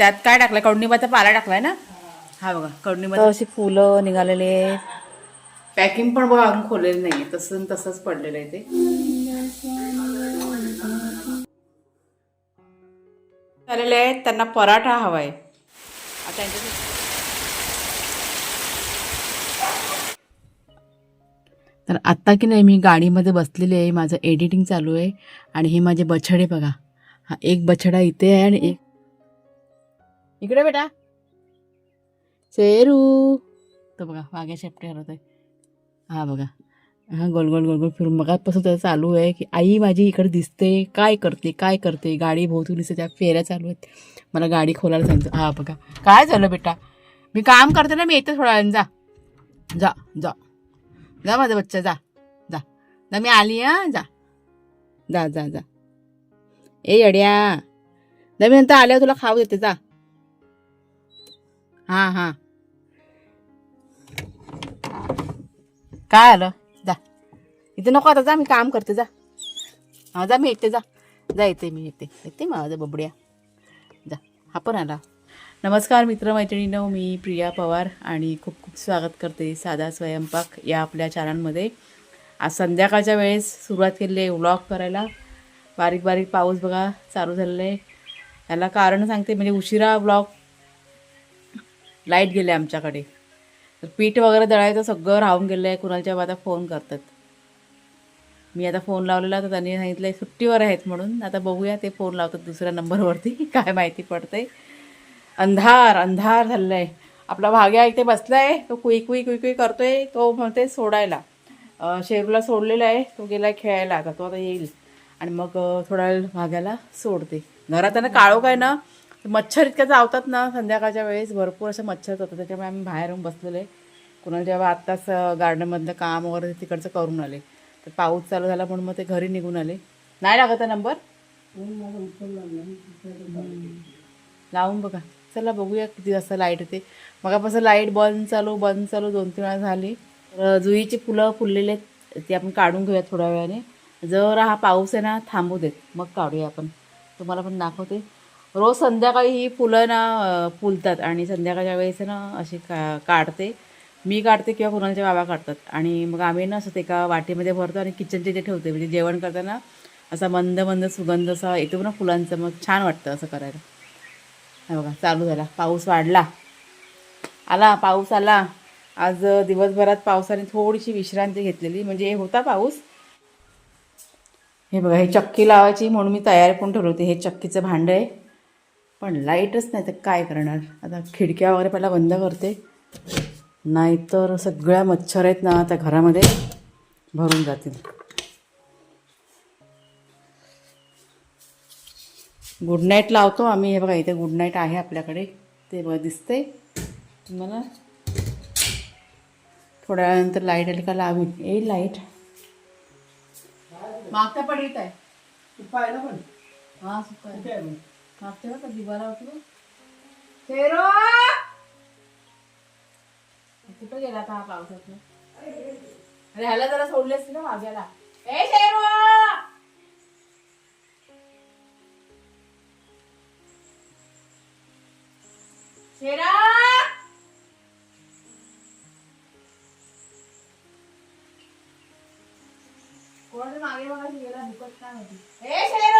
त्यात काय टाकलं कडणीबाचा पाला टाकलाय ना? हा. बघा कडणीबाचा अशी फुलं निघालेले आहेत. पॅकिंग पण बघा अजून खोललेलं नाहीये. तसं तसंच पडलेलं आहे ते. झालेले आहेत त्यांना पराठा हवाय. आता यांच्यासाठी तर आत्ता की नाही मी गाडीमध्ये बसलेली आहे. माझं एडिटिंग चालू आहे. आणि हे माझे बछडे बघा. हा एक बछडा इथे आहे आणि एक इकडे बेटा. शेरू तो बघा वाघ्या शेपटे हरवत आहे हा बघा. हा गोल गोल गोल गोल फिरून मगापासून त्याचं चालू आहे की आई माझी इकडे दिसते. काय करते काय करते? गाडी भोवतून दिसते त्या फेऱ्या चालू आहेत. मला गाडी खोलायला सांगितलं. हा बघा. काय झालं बेटा? मी काम करते ना मी येते थोड्या वेळाने. जा. जा जा. जा माझा बच्चा जा. जा. जा मी आली हा. जा. जा जा जा. ए येड्या जा मी नंतर आल्यावर तुला खाऊ देते जा. हां हां. काय आलं? जा. इथे नको आता जा मी काम करते जा. हा जा मी येते जा. जा येते मी येते. येते माझा बबड्या. जा हा पण आला. नमस्कार मित्रमैत्रिणीनो मी प्रिया पवार आणि खूप खूप स्वागत करते साधा स्वयंपाक या आपल्या चॅनलमध्ये आज संध्याकाळच्या वेळेस सुरुवात केली आहे व्लॉग करायला. बारीक बारीक पाऊस बघा चालू झालेला आहे. याला कारण सांगते म्हणजे उशिरा व्लॉग लाइट गेले आमच्याकडे. तर पीठ वगैरे दळायचं सगळं राहून गेलं आहे कुणालच्या आता फोन करतात. मी आता फोन लावलेला तर त्यांनी सांगितलं सुट्टीवर आहेत म्हणून. आता बघूया ते फोन लावतात दुसऱ्या नंबरवरती काय माहिती पडते अंधार अंधार झालेला आहे आपला भाग्या इथे बसला आहे तो कुई कुई कुई कुई करतोय तो म्हणते सोडायला. शेरूला सोडलेला आहे तो गेला खेळायला आता तो आता येईल. आणि मग थोडा वेळ भाग्याला सोडते. घरात त्यांना काळो काळोख आहे ना मच्छर इतक्या चावतात ना संध्याकाळच्या वेळेस भरपूर असे मच्छर होतं त्याच्यामुळे आम्ही बाहेर येऊन बसलेले. कुणाला जेव्हा आत्ताच गार्डनमधलं काम वगैरे तिकडचं करून आले. तर पाऊस चालू झाला म्हणून मग ते घरी निघून आले. नाही लागत नंबर लावून बघा. चला बघूया किती जास्त लाइट येते. मगापासून लाइट बंद चालू बंद चालू दोन तीन वेळा झाली. तर जुईची फुलं फुललेले आहेत. ती आपण काढून घेऊया थोड्या वेळाने. जर हा पाऊस आहे ना थांबू देत. मग काढूया आपण. तुम्हाला पण दाखवते. रोज संध्याकाळी ही फुलं ना फुलतात. आणि संध्याकाळच्या वेळेस ना अशी का काढते. मी काढते किंवा कुणाच्या बाबा काढतात. आणि मग आम्ही ना असं ते एका वाटीमध्ये भरतो आणि किचनच्या इथे ठेवते म्हणजे जेवण करताना असा मंद मंद सुगंध असा येतो ना फुलांचा मग छान वाटतं असं करायला. हे बघा चालू झाला. पाऊस वाढला. आला पाऊस आला. आज दिवसभरात पावसाने थोडीशी विश्रांती घेतलेली. म्हणजे होता पाऊस. हे बघा हे चक्की लावायची म्हणून मी तयार पण ठेवली होती. हे चक्कीचं भांडं आहे. पण लाईटच नाही तर काय करणार? आता खिडक्या वगैरे पहिला बंद करते. नाहीतर सगळ्या मच्छर आहेत ना त्या घरामध्ये भरून जातील. गुड नाईट लावतो आम्ही. हे बघा इथे गुड नाईट आहे आपल्याकडे. ते बघा दिसते. तुम्हाला? थोड्या वेळानंतर लाइट आली का लावीन. येईल लाइट मागच्या पण येत आहे. सुप्पा आहे ना पण. हा सुका आहे. मागच्या का दिवाला उठलो शेरो कुठं गेला का हा पावसात अरे ह्याला जरा सोडले असते ना माग्याला ए शेरो! शेरा! कोण मागे बघा गेला? दुखत काय होती. ए शेरो!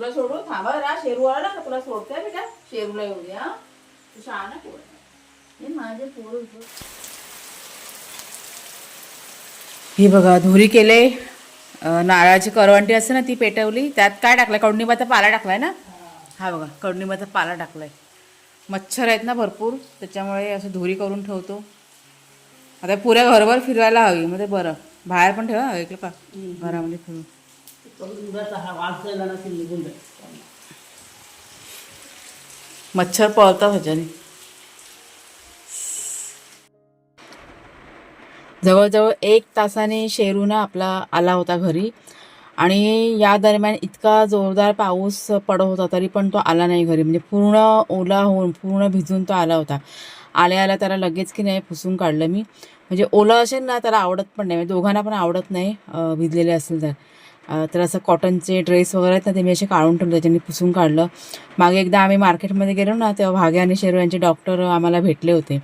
तुला सोडू थांबा रा शेरू आला ना तुला सोडते बेटा शेरूला येऊ द्या तू शहाणा पोर हे माझे पोर ही बघा धुरी केले नारळाची करवंटी असते ना ती पेटवली त्यात काय टाकलंय? कडणीबाचा पाला टाकलाय ना? हा बघा कडणीबाचा पाला टाकलाय. मच्छर आहेत ना भरपूर त्याच्यामुळे असं धुरी करून ठेवतो. आता पुऱ्या घरभर फिरवायला हवी म्हणजे बरं. बाहेर पण ठेवा ऐकलं का? घरामध्ये फिरून हा वास ना निघून मच्छर पळतात ह्याच्याने. जवळजवळ एक तासाने शेरूना आपला आला होता घरी. आणि या दरम्यान इतका जोरदार पाऊस पडत होता तरी पण तो आला नाही घरी. म्हणजे पूर्ण ओला होऊन पूर्ण भिजून तो आला होता. आल्या आल्या त्याला लगेच की नाही पुसून काढलं मी. म्हणजे ओलं असेल ना त्याला आवडत पण नाही. म्हणजे दोघांना पण आवडत नाही भिजलेले असेल तर. तर असं कॉटनचे ड्रेस वगैरे आहेत ना ते मी असे काढून ठेवले त्याच्याने पुसून काढलं. मागे एकदा आम्ही मार्केटमध्ये गेलो ना तेव्हा भागे आणि शेरू यांचे डॉक्टर आम्हाला भेटले होते.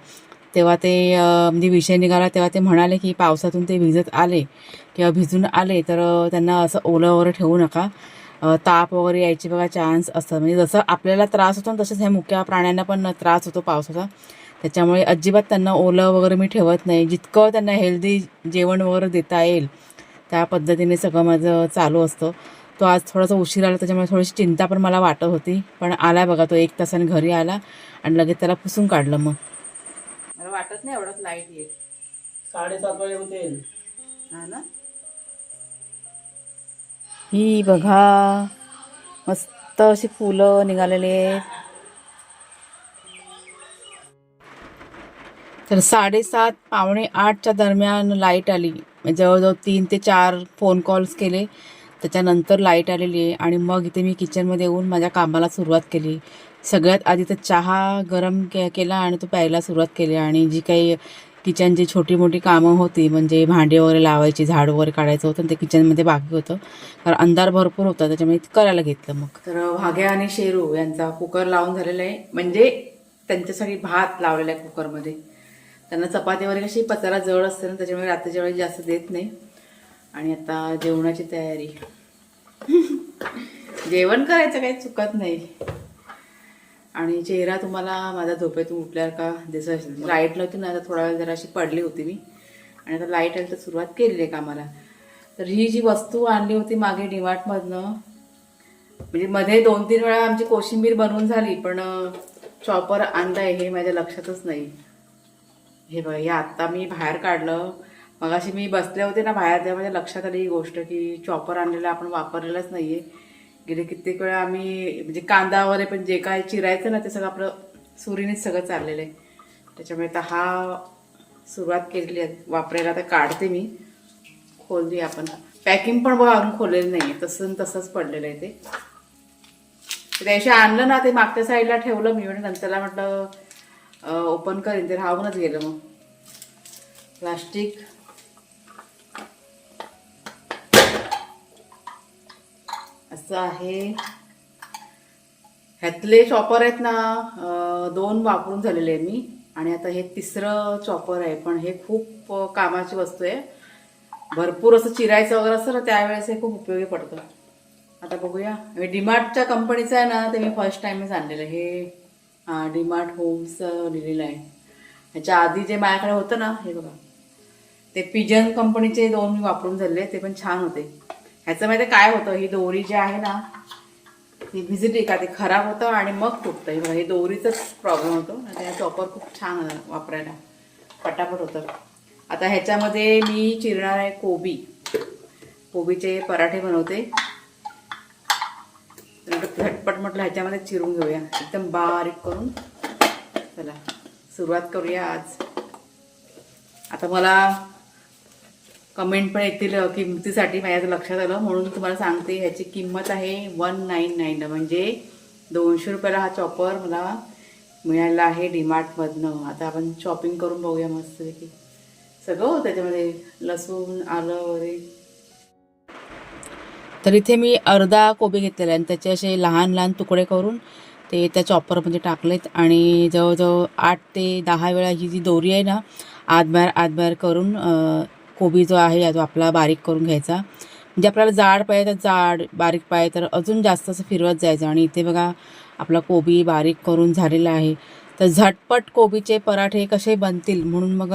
तेव्हा ते म्हणजे विषय निघाला तेव्हा ते म्हणाले की पावसातून ते भिजत आले किंवा भिजून आले तर त्यांना असं ओलं वगैरे ठेवू नका. ताप वगैरे यायची बघा चान्स असतात म्हणजे जसं आपल्याला त्रास होतो ना तसंच ह्या मुक्या प्राण्यांना पण त्रास होतो पावसाचा त्याच्यामुळे अजिबात त्यांना ओलं वगैरे मी ठेवत नाही. जितकं त्यांना हेल्दी जेवण वगैरे देता येईल त्या पद्धतीने सगळं माझं चालू असतं. तो आज थोडासा उशीर आला त्याच्यामुळे थोडीशी चिंता पण मला वाटत होती. पण आला बघा तो एक तासाने घरी आला आणि लगेच त्याला पुसून काढलं मग. मला वाटत नाही एवढंच लाइट येईल. साडेसात वाजेपर्यंत येईल हा ना? ही बघा मस्त अशी फुलं निघालेली आहेत. तर साडेसात पावणे आठच्या दरम्यान लाइट आली. जवळजवळ तीन ते चार फोन कॉल्स केले. त्याच्यानंतर लाइट आलेली आहे आणि मग इथे मी किचनमध्ये येऊन माझ्या कामाला सुरुवात केली. सगळ्यात आधी तर चहा गरम के केला आणि तो प्यायला सुरुवात केली. आणि जी काही किचनची छोटी मोठी कामं होती म्हणजे भांडी वगैरे लावायची झाड वगैरे काढायचं होतं आणि ते किचनमध्ये बाकी होतं. कारण अंधार भरपूर होता त्याच्यामुळे करायला घेतलं मग. तर भाग्या आणि शेरू यांचा कुकर लावून झालेला आहे. म्हणजे त्यांच्यासाठी भात लावलेला आहे कुकरमध्ये त्यांना चपाती वगैरे कशी पचारा जवळ असते ना त्याच्यामुळे रात्रीच्या वेळी जास्त देत नाही. आणि आता जेवणाची तयारी. जेवण करायचं काही चुकत नाही. आणि चेहरा तुम्हाला माझा झोपेतून उठल्यावर का दिसत असेल लाइट नव्हती ना आता थोडा वेळ जरा अशी पडली होती मी. आणि आता लाइट आली तर सुरुवात केलेली आहे कामाला. तर ही जी वस्तू आणली होती मागे डिमार्टमधनं म्हणजे मध्ये दोन तीन वेळा आमची कोशिंबीर बनवून झाली पण चॉपर आणलाय हे माझ्या लक्षातच नाही. हे बघ हे आत्ता मी बाहेर काढलं. मग अशी मी बसले होते ना बाहेर तेव्हा माझ्या लक्षात आली ही गोष्ट की चॉपर आणलेला आपण वापरलेलाच आहे गेले कित्येक वेळा आम्ही म्हणजे कांदा वगैरे पण जे काय चिरायचं ना ते सगळं आपलं सुरीनेच सगळं चाललेलं आहे. त्याच्यामुळे आता हा सुरुवात केलेली आहे. वापरायला आता काढते मी. खोलली आपण. पॅकिंग पण बघा अजून खोललेलं नाही आहे तसं तसंच पडलेलं आहे ते. त्याशी आणलं ना ते मागच्या साईडला ठेवलं मी. म्हणजे नंतरला म्हटलं ओपन करीन ते राहूनच गेलं मग. प्लास्टिक असं आहे. ह्यातले चॉपर आहेत ना दोन वापरून झालेले आहे मी. आणि आता हे तिसरं चॉपर आहे पण हे खूप कामाची वस्तू आहे. भरपूर असं चिरायचं वगैरे असतं ना त्यावेळेस हे खूप उपयोगी पडतं. आता बघूया. हे डीमार्टच्या कंपनीचं आहे ना ते मी फर्स्ट टाइमच आणलेलं हे डीमार्ट होम्सचं लिहिलेलं आहे ह्याच्या आधी जे माझ्याकडे होतं ना हे बघा. ते पिजन कंपनीचे दोन मी वापरून झाले ते पण छान होते. ह्याचं माहिती काय होतं? ही दोरी जी आहे ना ती भिजली का ते खराब होतं आणि मग तुटतं हे बघा हे दोरीचाच प्रॉब्लेम होतो. आणि चॉपर खूप छान वापरायला. पटापट होतं. आता ह्याच्यामध्ये मी चिरणार आहे कोबी. कोबीचे पराठे बनवते. झटपट म्हटलं ह्याच्यामध्ये चिरून घेऊया. एकदम बारीक करून. चला सुरुवात करूया आज. आता मला कमेंट पण येतील किमतीसाठी माझ्या लक्षात आलं. म्हणून तुम्हाला सांगते ह्याची किंमत आहे वन नाईन नाईन म्हणजे दोनशे रुपयाला हा चॉपर मला मिळाला आहे डीमार्टमधनं आता आपण शॉपिंग करून बघूया मस्तपैकी. सगळं त्याच्यामध्ये लसूण आलं वगैरे. तर इथे मी अर्धा कोबी घेतलेला आहे. आणि त्याचे असे लहान लहान तुकडे करून ते त्या चॉपरमध्ये टाकलेत. आणि जवळजवळ आठ ते दहा वेळा ही जी दोरी आहे ना आतबाहेर आतबाहेर करून कोबी जो आहे तो आपला बारीक करून घ्यायचा. म्हणजे आपल्याला जाड पाहिजे तर जाड बारीक पाहिजे तर अजून जास्त असं फिरवत जायचं. आणि इथे बघा आपला कोबी बारीक करून झालेला आहे. तर झटपट कोबीचे पराठे कसे बनतील म्हणून मग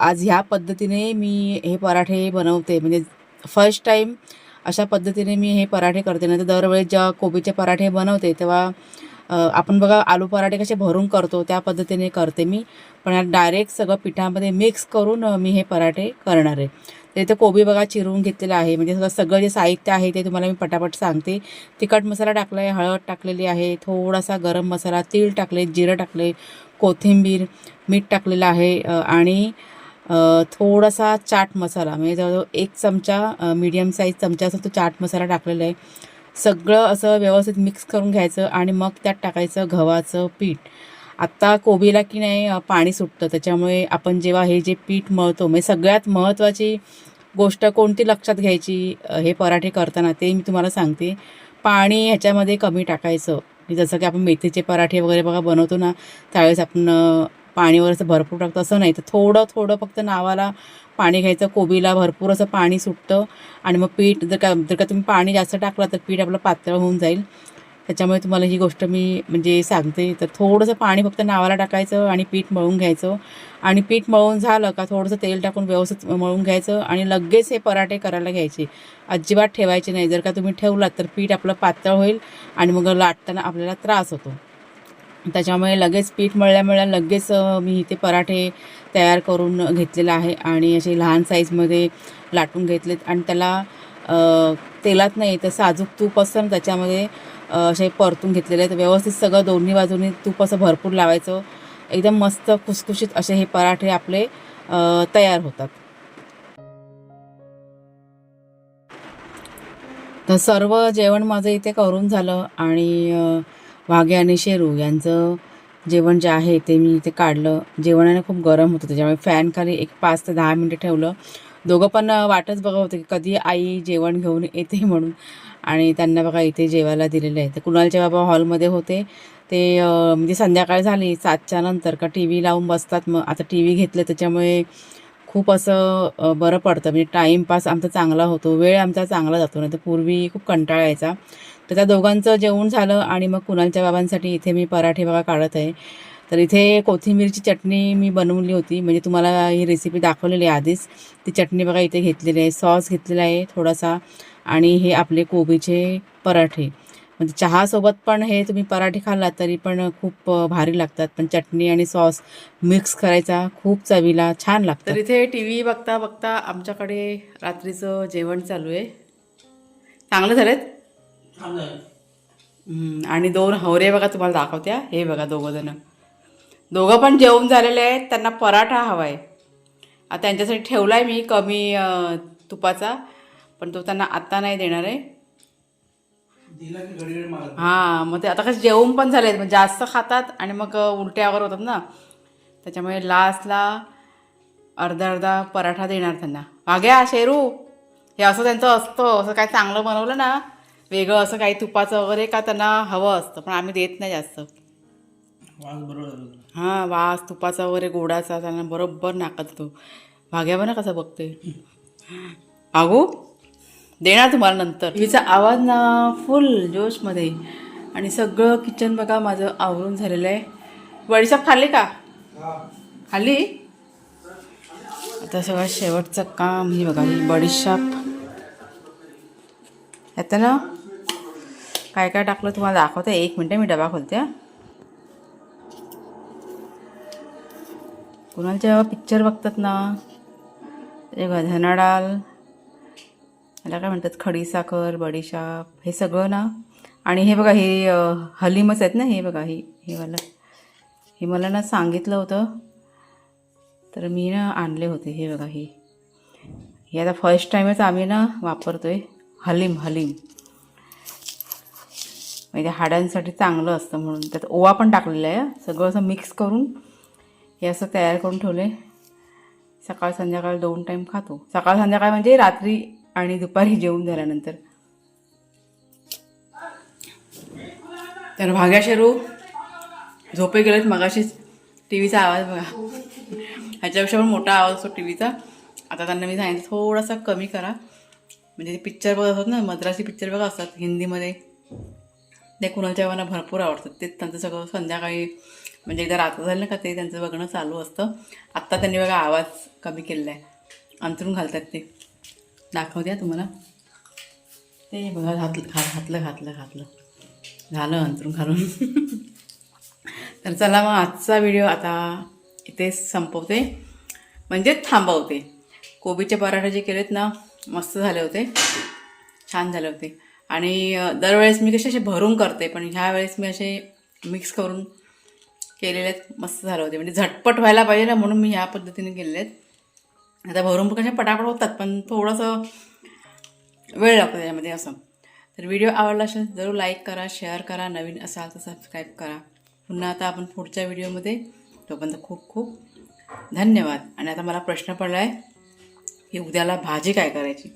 आज ह्या पद्धतीने मी हे पराठे बनवते. म्हणजे फर्स्ट टाईम अशा पद्धतीने मी हे पराठे करते. नाही तर दरवेळेस जेव्हा कोबीचे पराठे बनवते तेव्हा आपण बघा आलू पराठे कसे भरून करतो त्या पद्धतीने करते मी. पण डायरेक्ट सगळं पिठामध्ये मिक्स करून मी हे पराठे करणार आहे. तर इथे कोबी बघा चिरून घेतलेला आहे. म्हणजे सगळं सगळं जे साहित्य आहे ते तुम्हाला मी पटापट सांगते. तिखट मसाला टाकला आहे हळद टाकलेली आहे थोडासा गरम मसाला तीळ टाकले जिरं टाकले कोथिंबीर मीठ टाकलेलं आहे आणि थोडासा चाट मसाला म्हणजे जवळजवळ एक चमचा मीडियम साईज चमचा असं तो चाट मसाला टाकलेला आहे. सगळं असं व्यवस्थित मिक्स करून घ्यायचं आणि मग त्यात टाकायचं गव्हाचं पीठ. आत्ता कोबीला की नाही पाणी सुटतं. त्याच्यामुळे आपण जेव्हा हे जे पीठ मळतो म्हणजे सगळ्यात महत्त्वाची गोष्ट कोणती लक्षात घ्यायची हे पराठे करताना ते मी तुम्हाला सांगते. पाणी ह्याच्यामध्ये कमी टाकायचं. जसं की आपण मेथीचे पराठे वगैरे बघा बनवतो ना त्यावेळेस आपण पाणी असं भरपूर टाकतो. असं नाही तर थोडं थोडं फक्त नावाला पाणी घ्यायचं. कोबीला भरपूर असं पाणी सुटतं. आणि मग पीठ जर का जर का तुम्ही पाणी जास्त टाकलं तर पीठ आपलं पातळ होऊन जाईल. त्याच्यामुळे तुम्हाला ही गोष्ट मी म्हणजे सांगते. तर थोडंसं पाणी फक्त नावाला टाकायचं आणि पीठ मळून घ्यायचं. आणि पीठ मळून झालं का थोडंसं तेल टाकून व्यवस्थित मळून घ्यायचं आणि लगेच हे पराठे करायला घ्यायचे. अजिबात ठेवायचे नाही. जर का तुम्ही ठेवलात तर पीठ आपलं पातळ होईल आणि मग लाटताना आपल्याला त्रास होतो. त्याच्यामुळे लगेच पीठ मळल्यामुळे लगेच मी इथे पराठे तयार करून घेतलेलं आहे आणि असे लहान साईजमध्ये लाटून घेतलेत आणि त्याला तेलात नाही तर साजूक तूप असतं ना त्याच्यामध्ये असे परतून घेतलेले आहेत. व्यवस्थित सगळं दोन्ही बाजूनी तूप असं भरपूर लावायचं. एकदम मस्त खुसखुशीत असे हे पराठे आपले तयार होतात. तर सर्व जेवण माझं इथे करून झालं आणि वाघे आणि शेरू यांचं जेवण जे आहे ते मी इथे काढलं. जेवणाने खूप गरम होतं त्याच्यामुळे फॅनखाली एक पाच ते दहा मिनटं ठेवलं. दोघं पण वाटच बघत होते की कधी आई जेवण घेऊन येते म्हणून. आणि त्यांना बघा इथे जेवायला दिलेलं आहे. तर कुणालचे बाबा हॉलमध्ये होते. ते म्हणजे संध्याकाळ झाली सातच्या नंतर का टी व्ही लावून बसतात. मग आता टी व्ही घेतलं त्याच्यामुळे खूप असं बरं पडतं. म्हणजे टाईमपास आमचा चांगला होतो. वेळ आमचा चांगला जातो. नाही तर पूर्वी खूप कंटाळा यायचा. तर त्या दोघांचं जेवण झालं आणि मग कुणालच्या बाबांसाठी इथे मी पराठे बघा काढत आहे. तर इथे कोथिंबीरची चटणी मी बनवली होती. म्हणजे तुम्हाला ही रेसिपी दाखवलेली आहे आधीच. ती चटणी बघा इथे घेतलेली आहे. सॉस घेतलेला आहे थोडासा. आणि हे आपले कोबीचे पराठे. म्हणजे चहासोबत पण हे तुम्ही पराठे खाल्लात तरी पण खूप भारी लागतात. पण चटणी आणि सॉस मिक्स करायचा खूप चवीला छान लागतं तर इथे टी व्ही बघता बघता आमच्याकडे रात्रीचं जेवण चालू आहे. चांगलं झालं आणि दोन हवरे बघा तुम्हाला दाखवत्या. हे बघा दोघं जण. दोघं पण जेवून झालेले आहेत. त्यांना पराठा हवा आहे आता त्यांच्यासाठी ठेवला आहे मी कमी तुपाचा पण तो त्यांना आत्ता नाही देणार आहे. हां मग ते आता कसं जेवून पण झालेत. मग जास्त खातात आणि मग अ, उलट्या वगैरे होतात ना. त्याच्यामुळे लास्टला अर्धा अर्धा पराठा देणार त्यांना. माग्या शेरू. हे असं त्यांचं असतं. असं काय चांगलं बनवलं ना. वेगळं असं काही तुपाचं वगैरे का त्यांना हवं असतं पण आम्ही देत नाही जास्त. वास बरोबर. हां वास तुपाचा वगैरे गोडाचा त्यांना बरोबर नाकात येतो. भाग्या पण कसं बघते आगू देणार तुम्हाला नंतर. टीव्हीचा आवाज ना फुल जोशमध्ये. आणि सगळं किचन बघा माझं आवरून झालेलं आहे. बडीशाप खाल्ली का? खाल्ली? आता सगळं शेवटचं काम हे बघा ही बडीशाप आता ना? काय काय टाकलं तुम्हाला दाखवते. एक मिनटं मी डबा खोलते हा. कुणाला जेव्हा पिक्चर बघतात ना ते बघा धना डाल याला काय म्हणतात खडीसाखर बडीशाप हे सगळं ना. आणि हे बघा हे हलीमच आहेत ना हे बघा हे हे मला हे मला ना सांगितलं होतं तर मी ना आणले होते हे बघा हे. हे आता फर्स्ट टाईमच आम्ही ना वापरतो आहे हलीम हलीम. म्हणजे हाडांसाठी चांगलं असतं म्हणून. त्यात ओवा पण टाकलेला आहे. सगळं असं मिक्स करून हे असं तयार करून ठेवले सकाळ संध्याकाळ दोन टाईम खातो. सकाळ संध्याकाळ म्हणजे रात्री आणि दुपारी जेवून झाल्यानंतर. तर भाग्या शेरू झोपे गेलेत मगाशीच टी व्हीचा आवाज बघा. ह्याच्यापेक्षा पण मोठा आवाज असतो टी व्हीचा आता त्यांना मी सांगितलं थोडासा कमी करा. म्हणजे ते पिक्चर बघत असतात ना मद्रासी पिक्चर बघा असतात हिंदीमध्ये. ते कुणाच्या मला भरपूर आवडतात. ते त्यांचं सगळं संध्याकाळी म्हणजे एकदा रात्र झालं ना का ते त्यांचं बघणं चालू असतं. आत्ता त्यांनी बघा आवाज कमी केलेला आहे अंतरून घालतात ते. दाखव द्या तुम्हाला? ते बघा घातलं घा घातलं घातलं घातलं झालं अंतरून घालून. तर चला मग आजचा व्हिडिओ आता इथेच संपवते. म्हणजेच थांबवते. कोबीचे पराठे जे केलेत ना मस्त झाले होते. छान झाले होते. आणि दरवेळेस मी कसे असे भरून करते पण ह्या वेळेस मी असे मिक्स करून केलेले आहेत. मस्त झाले होते. म्हणजे झटपट व्हायला पाहिजे ना म्हणून मी ह्या पद्धतीने केलेले आहेत. आता भरून कसे पटापट होतात पण थोडंसं वेळ लागतो त्याच्यामध्ये असं. तर व्हिडिओ आवडला असेल जरूर लाईक करा शेअर करा नवीन असाल तर सबस्क्राईब करा. पुन्हा आता आपण पुढच्या व्हिडिओमध्ये. तोपर्यंत खूप खूप धन्यवाद. आणि आता मला प्रश्न पडला आहे की उद्याला भाजी काय करायची?